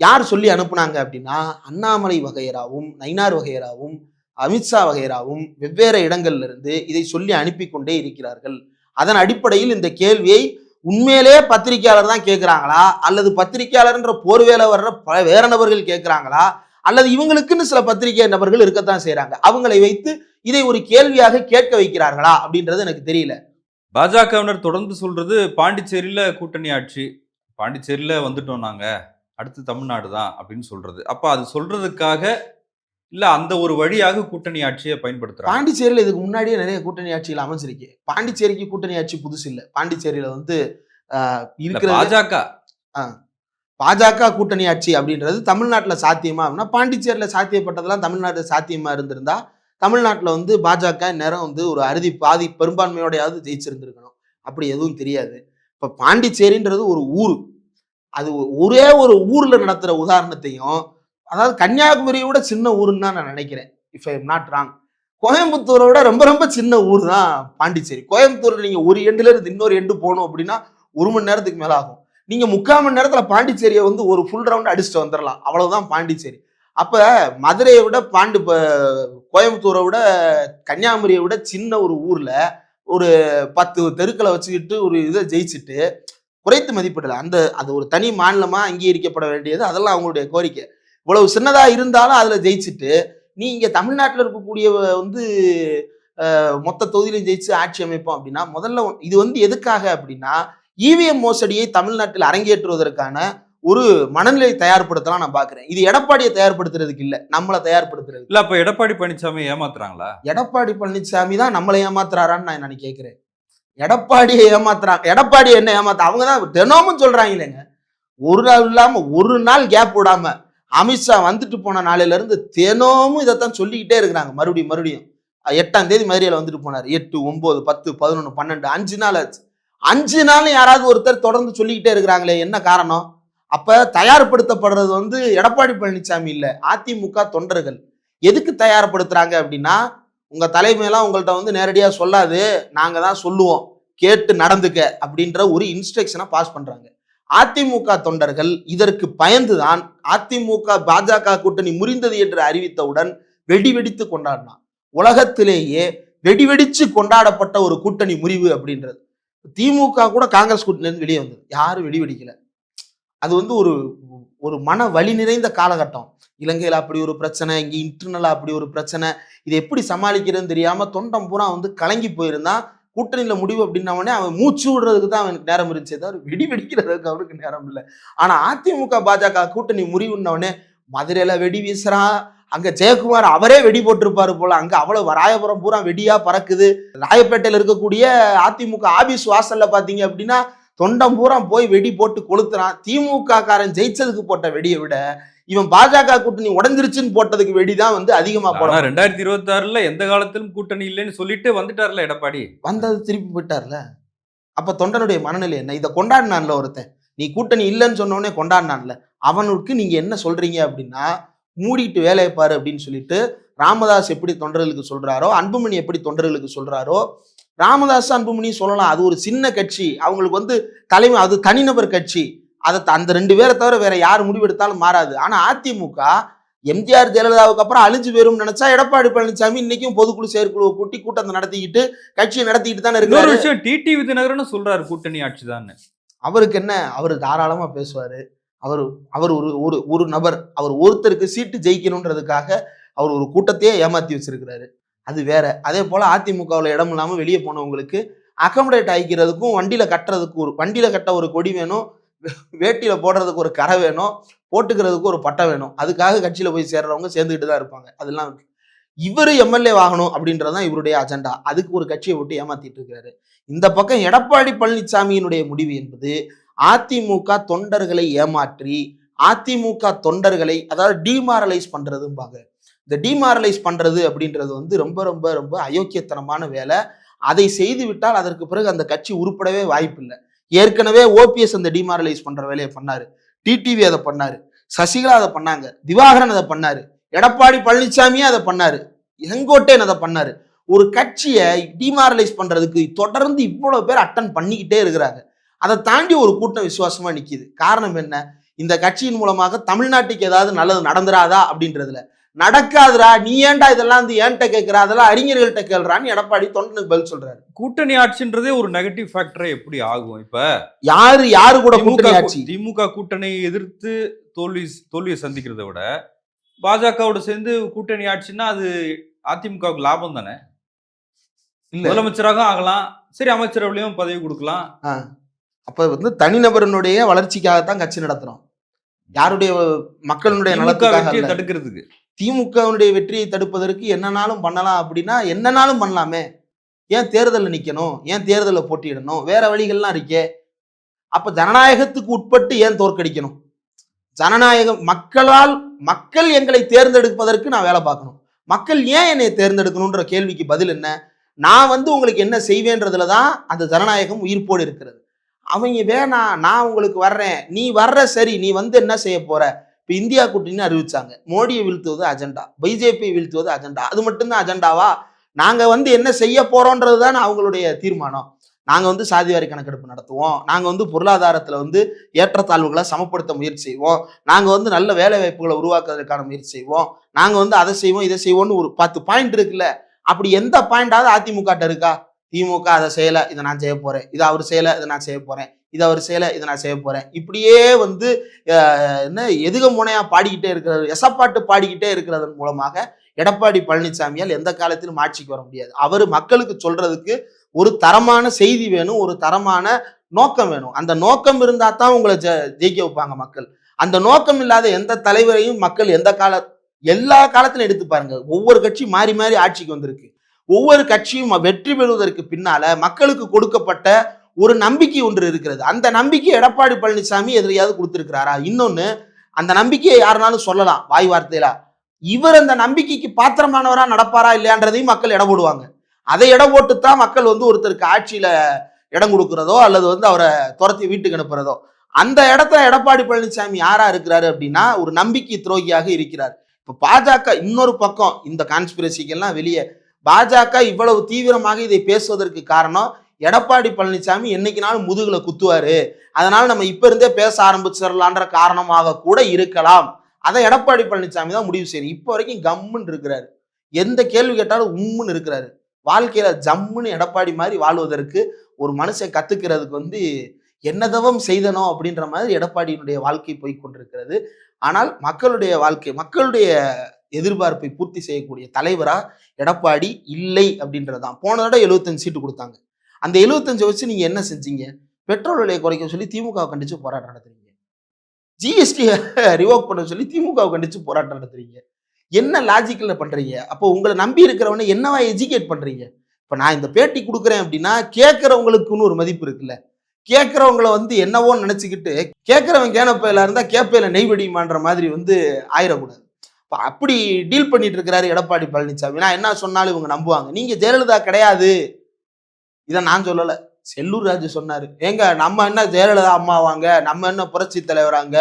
யார் சொல்லி அனுப்புனாங்க அப்படின்னா அண்ணாமலை வகையராவும் நயினார் வகையராவும் அமித்ஷா வகையராவும் வெவ்வேறு இடங்கள்ல இருந்து இதை சொல்லி அனுப்பி கொண்டே இருக்கிறார்கள். அதன் அடிப்படையில் இந்த கேள்வியை உண்மையிலே பத்திரிகையாளர் தான் கேட்குறாங்களா அல்லது பத்திரிகையாளர்ன்ற போர்வேல வர்ற பல வேற நபர்கள் கேட்குறாங்களா அல்லது இவங்களுக்குன்னு சில பத்திரிகை நபர்கள் இருக்கத்தான் செய்கிறாங்க அவங்களை வைத்து இதை ஒரு கேள்வியாக கேட்க வைக்கிறார்களா அப்படின்றது எனக்கு தெரியல. பாஜகவினர் தொடர்ந்து சொல்றது பாண்டிச்சேரியில கூட்டணி ஆட்சி பாண்டிச்சேரியில வந்துட்டோம் நாங்க அடுத்து தமிழ்நாடு தான் அப்படின்னு சொல்றது. அப்ப அது சொல்றதுக்காக இல்ல அந்த ஒரு வழியாக கூட்டணி ஆட்சியை பயன்படுத்துறாங்க? பாண்டிச்சேரியில இதுக்கு முன்னாடியே நிறைய கூட்டணி ஆட்சிகள் அமைஞ்சிருக்கு. பாண்டிச்சேரிக்கு கூட்டணி ஆட்சி புதுசு இல்ல. பாண்டிச்சேரியில வந்து இருக்கிற பாஜக. பாஜக கூட்டணி ஆட்சி அப்படின்றது தமிழ்நாட்டில் சாத்தியமா அப்படின்னா பாண்டிச்சேரியில் சாத்தியப்பட்டதெல்லாம் தமிழ்நாட்டில் சாத்தியமா இருந்திருந்தா தமிழ்நாட்டில் வந்து பாஜக நேரம் வந்து ஒரு அறுதி பாதி பெரும்பான்மையோடையாவது ஜெயிச்சிருந்துருக்கணும். அப்படி எதுவும் தெரியாது. இப்போ பாண்டிச்சேரின்றது ஒரு ஊர். அது ஒரே ஒரு ஊரில் நடத்துகிற உதாரணத்தையும் அதாவது கன்னியாகுமரியை விட சின்ன ஊருன்னு தான் நான் நினைக்கிறேன். If I am not wrong கோயம்புத்தூரை விட ரொம்ப ரொம்ப சின்ன ஊர் தான் பாண்டிச்சேரி. கோயம்புத்தூரில் நீங்கள் ஒரு எண்டுல இருந்து இன்னொரு எண்டு போகணும் அப்படின்னா ஒரு மணி நேரத்துக்கு மேலே ஆகும். நீங்கள் முக்கால் மணி நேரத்தில் பாண்டிச்சேரியை வந்து ஒரு ஃபுல் ரவுண்ட் அடிச்சுட்டு வந்துடலாம் அவ்வளவுதான் பாண்டிச்சேரி. அப்போ மதுரையை விட பாண்டி ப- கோயம்புத்தூரை விட கன்னியாகுமரியை விட சின்ன ஒரு ஊரில் ஒரு பத்து தெருக்களை வச்சுக்கிட்டு ஒரு இதை ஜெயிச்சுட்டு குறைத்து மதிப்பிடலை. அந்த அது ஒரு தனி மாநிலமாக அங்கீகரிக்கப்பட வேண்டியது. அதெல்லாம் அவங்களுடைய கோரிக்கை. இவ்வளவு சின்னதாக இருந்தாலும் அதில் ஜெயிச்சுட்டு நீ இங்கே தமிழ்நாட்டில் இருக்கக்கூடிய வந்து மொத்த தொகுதியிலும் ஜெயிச்சு ஆட்சி அமைப்போம் அப்படின்னா முதல்ல இது வந்து எதுக்காக அப்படின்னா இவிஎம் மோசடியை தமிழ்நாட்டில் அரங்கேற்றுவதற்கான ஒரு மனநிலை தயார்படுத்தலாம் நான் பாக்குறேன் இது எடப்பாடியை தயார்படுத்துறதுக்கு இல்ல நம்மளை தயார்படுத்துறது இல்ல அப்ப எடப்பாடி பழனிசாமி ஏமாத்துறாங்களா? எடப்பாடி பழனிசாமி தான் நம்மளை ஏமாத்துறாரான்னு நான் நான் கேட்கிறேன். எடப்பாடியை ஏமாத்துறாங்க எடப்பாடி என்ன ஏமாத்த அவங்க தான் தினமும் சொல்றாங்களேங்க ஒரு நாள் இல்லாம ஒரு நாள் கேப் விடாம அமித்ஷா வந்துட்டு போன நாளையில இருந்து தினமும் இதைத்தான் சொல்லிக்கிட்டே இருக்கிறாங்க. மறுபடியும் மறுபடியும். எட்டாம் தேதி மதுரையில வந்துட்டு போனார். எட்டு ஒன்பது பத்து பதினொன்று பன்னெண்டு அஞ்சு நாள் ஆச்சு. அஞ்சு நாள் யாராவது ஒருத்தர் தொடர்ந்து சொல்லிக்கிட்டே இருக்கிறாங்களே என்ன காரணம்? அப்ப தயார்படுத்தப்படுறது வந்து எடப்பாடி பழனிசாமி இல்லை அதிமுக தொண்டர்கள். எதுக்கு தயார்படுத்துறாங்க அப்படின்னா உங்க தலைமையெல்லாம் உங்கள்கிட்ட வந்து நேரடியா சொல்லாது நாங்க தான் சொல்லுவோம் கேட்டு நடந்துக்க அப்படின்ற ஒரு இன்ஸ்ட்ரக்ஷனை பாஸ் பண்றாங்க. அதிமுக தொண்டர்கள் இதற்கு பயந்துதான் அதிமுக பாஜக கூட்டணி முறிந்தது என்று அறிவித்தவுடன் வெடி வெடித்து கொண்டாடினான். உலகத்திலேயே வெடி வெடிச்சு கொண்டாடப்பட்ட ஒரு கூட்டணி முறிவு அப்படின்றது. திமுக கூட காங்கிரஸ் கூட்டணியில வெளியே வந்தது. யாரும் வெடி வெடிக்கல. அது வந்து ஒரு ஒரு மன வழி நிறைந்த காலகட்டம். இலங்கையில் அப்படி ஒரு பிரச்சனை இங்கே இன்டர்னலாக அப்படி ஒரு பிரச்சனை. இதை எப்படி சமாளிக்கிறதுன்னு தெரியாமல் தொண்டம் பூரா வந்து கலங்கி போயிருந்தான் கூட்டணியில் முடிவு அப்படின்னவனே அவன் மூச்சு விடுறதுக்கு தான் அவனுக்கு நேரம் இருந்துச்சு. தவிர வெடி வெடிக்கிறதுக்கு அவனுக்கு நேரம் இல்லை. ஆனால் அதிமுக பாஜக கூட்டணி முறிவுன்னவனே மதுரையில் வெடி வீசுறான் அங்கே ஜெயக்குமார் அவரே வெடி போட்டிருப்பாரு போல அங்கே அவ்வளவு ராயபுரம் பூரா வெடியாக பறக்குது. ராயப்பேட்டையில் இருக்கக்கூடிய அதிமுக ஆபீஸ் வாசலில் பார்த்தீங்க அப்படின்னா தொண்டம் பூரா போய் வெடி போட்டு கொளுத்துறான். திமுக காரன் ஜெயிச்சதுக்கு போட்ட வெடியை விட இவன் பாஜக கூட்டணி உடஞ்சிருச்சுன்னு போட்டதுக்கு வெடிதான் வந்து அதிகமா போட ரெண்டாயிரத்தி இருபத்தி ஆறுல எந்த காலத்திலும் கூட்டணி இல்லைன்னு சொல்லிட்டு வந்துட்டார்ல எடப்பாடி. வந்தது திருப்பி போயிட்டார்ல. அப்ப தொண்டனுடைய மனநிலை என்ன? இதை கொண்டாடினான்ல ஒருத்தன். நீ கூட்டணி இல்லைன்னு சொன்ன உடனே கொண்டாடினான்ல. அவனுக்கு நீங்க என்ன சொல்றீங்க அப்படின்னா மூடிட்டு வேலையை பாரு அப்படின்னு சொல்லிட்டு ராமதாஸ் எப்படி தொண்டர்களுக்கு சொல்றாரோ அன்புமணி எப்படி தொண்டர்களுக்கு சொல்றாரோ ராமதாஸ் அன்புமணி சொல்லலாம். அது ஒரு சின்ன கட்சி. அவங்களுக்கு வந்து தலைமை அது தனிநபர் கட்சி. அதை அந்த ரெண்டு பேரை தவிர வேற யார் முடிவெடுத்தாலும் மாறாது. ஆனா அதிமுக எம்ஜிஆர் ஜெயலலிதாவுக்கு அப்புறம் அழிஞ்சு போயிரும் நினைச்சா எடப்பாடி பழனிசாமி இன்னைக்கும் பொதுக்குழு செயற்குழுவை கூட்டி கூட்டத்தை நடத்திக்கிட்டு கட்சியை நடத்திக்கிட்டு தானே இருக்காரு. விஷயம் டிடி விதிநகர்னு சொல்றாரு கூட்டணி ஆட்சி தான் அவருக்கு என்ன? அவர் தாராளமா பேசுவாரு. அவர் அவர் ஒரு ஒரு ஒரு நபர். அவர் ஒருத்தருக்கு சீட்டு ஜெயிக்கணுன்றதுக்காக அவர் ஒரு கூட்டத்தையே ஏமாத்தி வச்சிருக்கிறாரு. அது வேற. அதே போல் அதிமுகவில் இடம் இல்லாமல் வெளியே போனவங்களுக்கு அக்கமடேட் ஆகிக்கிறதுக்கும் வண்டியில் கட்டுறதுக்கு ஒரு வண்டியில் கட்ட ஒரு கொடி வேணும் வே- போடுறதுக்கு ஒரு கரை வேணும் போட்டுக்கிறதுக்கு ஒரு பட்டை வேணும். அதுக்காக கட்சியில் போய் சேர்றவங்க சேர்ந்துக்கிட்டு தான் இருப்பாங்க. அதெல்லாம் இவர் எம்எல்ஏ ஆகணும் அப்படின்றதுதான் இவருடைய அஜெண்டா அதுக்கு ஒரு கட்சியை விட்டு ஏமாத்திட்டு இருக்கிறாரு. இந்த பக்கம் எடப்பாடி பழனிசாமியினுடைய முடிவு என்பது அதிமுக தொண்டர்களை ஏமாற்றி அதிமுக தொண்டர்களை அதாவது டிமாரலைஸ் பண்றதும்பாங்க இந்த டிமாரலைஸ் பண்ணுறது அப்படின்றது வந்து ரொம்ப ரொம்ப ரொம்ப அயோக்கியத்தனமான வேலை. அதை செய்து விட்டால் அதற்கு பிறகு அந்த கட்சி உருப்படவே வாய்ப்பில்லை. ஏற்கனவே ஓபிஎஸ் அந்த டிமாரலைஸ் பண்ணுற வேலையை பண்ணாரு. டிடிவி அதை பண்ணார். சசிகலா அதை பண்ணாங்க. திவாகரன் அதை பண்ணாரு. எடப்பாடி பழனிசாமியே அதை பண்ணார். செங்கோட்டையன் அதை பண்ணார். ஒரு கட்சியை டிமாரலைஸ் பண்ணுறதுக்கு தொடர்ந்து இவ்வளோ பேர் அட்டன் பண்ணிக்கிட்டே இருக்கிறாங்க. அதை தாண்டி ஒரு கூட்டம் விசுவாசமாக நிற்கிது காரணம் என்ன? இந்த கட்சியின் மூலமாக தமிழ்நாட்டுக்கு ஏதாவது நல்லது நடந்துராதா அப்படின்றதுல. நடக்காதுடா நீ ஏன்டா இதெல்லாம் வந்து ஏன்ட்ட கேட்கிற அதெல்லாம் அறிஞர்கள்ட்ட கேள்றான்னு எடப்பாடி தொண்டனுக்கு பதில் சொல்றாரு. கூட்டணி ஆட்சின்றதே ஒரு நெகட்டிவ் ஃபேக்டரே எப்படி ஆகும் இப்ப? யாரு யாரு கூட கூட்டணி ஆட்சி? திமுக கூட்டணியை எதிர்த்து தோல்வி தோல்வியை சந்திக்கிறதை விட பாஜகவோட சேர்ந்து கூட்டணி ஆட்சின்னா அது அதிமுகவுக்கு லாபம் தானே? இல்ல. முதலமைச்சராக ஆகலாம். சரி அமைச்சரவையிலையும் பதவி கொடுக்கலாம். அப்ப வந்து தனிநபரனுடைய வளர்ச்சிக்காகத்தான் கட்சி நடத்துறோம். யாருடைய மக்களுடைய நலத்துக்காக. தடுக்கிறதுக்கு. திமுகவினுடைய வெற்றியை தடுப்பதற்கு என்னனாலும் பண்ணலாம் அப்படின்னா என்னனாலும் பண்ணலாமே. ஏன் தேர்தலில் நிக்கணும்? ஏன் தேர்தலில் போட்டியிடணும்? வேற வழிகள்லாம் இருக்கே. அப்ப ஜனநாயகத்துக்கு உட்பட்டு ஏன் தோற்கடிக்கணும்? ஜனநாயகம் மக்களால் மக்கள் எங்களை தேர்ந்தெடுப்பதற்கு நான் வேலை பார்க்கணும். மக்கள் ஏன் என்னை தேர்ந்தெடுக்கணுன்ற கேள்விக்கு பதில் என்ன? நான் வந்து உங்களுக்கு என்ன செய்வேன்றதுல தான் அந்த ஜனநாயகம் உயிர்ப்போடு இருக்கிறது. அவங்க வேணாம் நான் உங்களுக்கு வர்றேன். நீ வர்ற சரி நீ வந்து என்ன செய்ய போற? இப்போ இந்தியா கூட்டணி அறிவிச்சாங்க. மோடியை வீழ்த்துவது அஜெண்டா பிஜேபி வீழ்த்துவது அஜெண்டா அது மட்டும்தான் அஜெண்டாவா நாங்கள் வந்து என்ன செய்ய போறோன்றது தான் அவங்களுடைய தீர்மானம். நாங்கள் வந்து சாதிவாரி கணக்கெடுப்பு நடத்துவோம். நாங்கள் வந்து பொருளாதாரத்தில் வந்து ஏற்றத்தாழ்வுகளை சமப்படுத்த முயற்சி செய்வோம். நாங்கள் வந்து நல்ல வேலை வாய்ப்புகளை உருவாக்குவதற்கான முயற்சி செய்வோம். நாங்கள் வந்து அதை செய்வோம் இதை செய்வோம்னு ஒரு பத்து பாயிண்ட் இருக்குல்ல. அப்படி எந்த பாயிண்டாவது அதிமுக இருக்கா? திமுக அதை செய்யலை இதை நான் செய்ய போறேன். இதை அவர் செய்யலை இதை நான் செய்ய போறேன். இதை அவர் செய்யலை இதை நான் செய்ய போறேன். இப்படியே வந்து என்ன எதுக முனையா பாடிக்கிட்டே இருக்கிறது எசப்பாட்டு பாடிக்கிட்டே இருக்கிறதன் மூலமாக எடப்பாடி பழனிசாமியால் எந்த காலத்திலும் ஆட்சிக்கு வர முடியாது. அவர் மக்களுக்கு சொல்றதுக்கு ஒரு தரமான செய்தி வேணும் ஒரு தரமான நோக்கம் வேணும். அந்த நோக்கம் இருந்தா தான் உங்களை ஜெ ஜெயிக்க வைப்பாங்க மக்கள். அந்த நோக்கம் இல்லாத எந்த தலைவரையும் மக்கள் எந்த கால எல்லா காலத்திலும் எடுத்து பாருங்க. ஒவ்வொரு கட்சி மாறி மாறி ஆட்சிக்கு வந்திருக்கு. ஒவ்வொரு கட்சியும் வெற்றி பெறுவதற்கு பின்னால மக்களுக்கு கொடுக்கப்பட்ட ஒரு நம்பிக்கை ஒன்று இருக்கிறது. அந்த நம்பிக்கை எடப்பாடி பழனிசாமி எதிரையாவது கொடுத்துருக்கிறாரா? இன்னொன்னு அந்த நம்பிக்கையை யாருனாலும் சொல்லலாம் வாய் வார்த்தையில. இவர் அந்த நம்பிக்கைக்கு பாத்திரமானவரா நடப்பாரா இல்லையான்றதையும் மக்கள் இடம் போடுவாங்க. அதை இடம் போட்டு தான் மக்கள் வந்து ஒருத்தருக்கு ஆட்சியில இடம் கொடுக்கறதோ அல்லது வந்து அவரை துரத்தி வீட்டுக்கு அனுப்புறதோ. அந்த இடத்துல எடப்பாடி பழனிசாமி யாரா இருக்கிறாரு அப்படின்னா ஒரு நம்பிக்கை துரோகியாக இருக்கிறார். இப்ப பாஜக இன்னொரு பக்கம் இந்த கான்ஸ்பிரசிக்கெல்லாம் வெளியே பாஜக இவ்வளவு தீவிரமாக இதை பேசுவதற்கு காரணம் எடப்பாடி பழனிசாமி என்னைக்குனாலும் முதுகுல குத்துவாரு. அதனால நம்ம இப்ப இருந்தே பேச ஆரம்பிச்சிடலான்ற காரணமாக கூட இருக்கலாம். அதை எடப்பாடி பழனிசாமி தான் முடிவு செய்யணும் இப்போ வரைக்கும் கம்முன்னு இருக்கிறாரு. எந்த கேள்வி கேட்டாலும் உம்முன்னு இருக்கிறாரு. வாழ்க்கையில ஜம்முன்னு எடப்பாடி மாதிரி வாழ்வதற்கு ஒரு மனுஷன் கத்துக்கிறதுக்கு வந்து என்னதவம் செய்தனோ அப்படின்ற மாதிரி எடப்பாடியினுடைய வாழ்க்கை போய் கொண்டிருக்கிறது. ஆனால் மக்களுடைய வாழ்க்கை மக்களுடைய எதிர்பார்ப்பை பூர்த்தி செய்யக்கூடிய தலைவரா எடப்பாடி இல்லை அப்படின்றதான் போன தடவை எழுபத்தஞ்சு சீட்டு கொடுத்தாங்க. அந்த எழுபத்தஞ்சை வச்சு நீங்க என்ன செஞ்சீங்க? பெட்ரோல் விலையை குறைக்க சொல்லி திமுக கண்டிச்சு போராட்டம் நடத்துறீங்க. ஜிஎஸ்டி ரிவோக் பண்ண சொல்லி திமுக கண்டிச்சு போராட்டம் நடத்துறீங்க. என்ன லாஜிக்கல்ல பண்றீங்க? அப்போ உங்களை நம்பி இருக்கிறவனை என்னவா எஜுகேட் பண்றீங்க? இப்ப நான் இந்த பேட்டி கொடுக்குறேன் அப்படின்னா கேட்கறவங்களுக்குன்னு ஒரு மதிப்பு இருக்குல்ல. கேட்குறவங்கள வந்து என்னவோ நினச்சிக்கிட்டு கேட்கறவன் கேனப்பையில இருந்தால் கேப்பையில நெய் வெடியுமான்ற மாதிரி வந்து ஆயிடக்கூடாது. அப்படி டீல் பண்ணிட்டு இருக்கிறாரு எடப்பாடி பழனிசாமி நான் என்ன சொன்னாலும் இவங்க நம்புவாங்க. நீங்க ஜெயலலிதா கிடையாது. இதை நான் சொல்லலை. செல்லூர் ராஜு சொன்னாரு. ஏங்க நம்ம என்ன ஜெயலலிதா அம்மாவாங்க? நம்ம என்ன புரட்சி தலைவராங்க?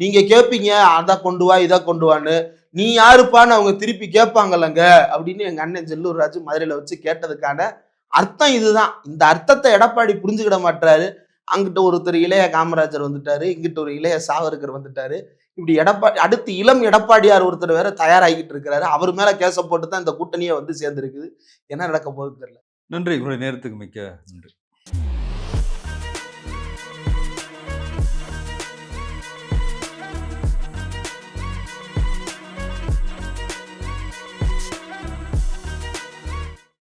நீங்க கேட்பீங்க அதை கொண்டு வா இதை கொண்டு வான்னு. நீ யாருப்பான்னு அவங்க திருப்பி கேட்பாங்கல்லங்க அப்படின்னு எங்க அண்ணன் செல்லூர் ராஜு மதுரையில வச்சு கேட்டதுக்கான அர்த்தம் இதுதான். இந்த அர்த்தத்தை எடப்பாடி புரிஞ்சுக்கிட மாட்டாரு அங்கிட்ட ஒருத்தர் இளைய காமராஜர் வந்துட்டாரு. இங்கிட்ட ஒரு இளைய சாவர்கர் வந்துட்டாரு. இப்படி எடப்பாடி அடுத்து இளம் எடப்பாடியார் ஒருத்தர் வேற தயாராகிட்டு இருக்கிறாரு. அவர் மேல கேச போட்டு தான் இந்த கூட்டணியே வந்து சேர்ந்துருக்குது. என்ன நடக்க போகுது தெரியல. நன்றி. உங்களுடைய நேரத்துக்கு மிக்க நன்றி.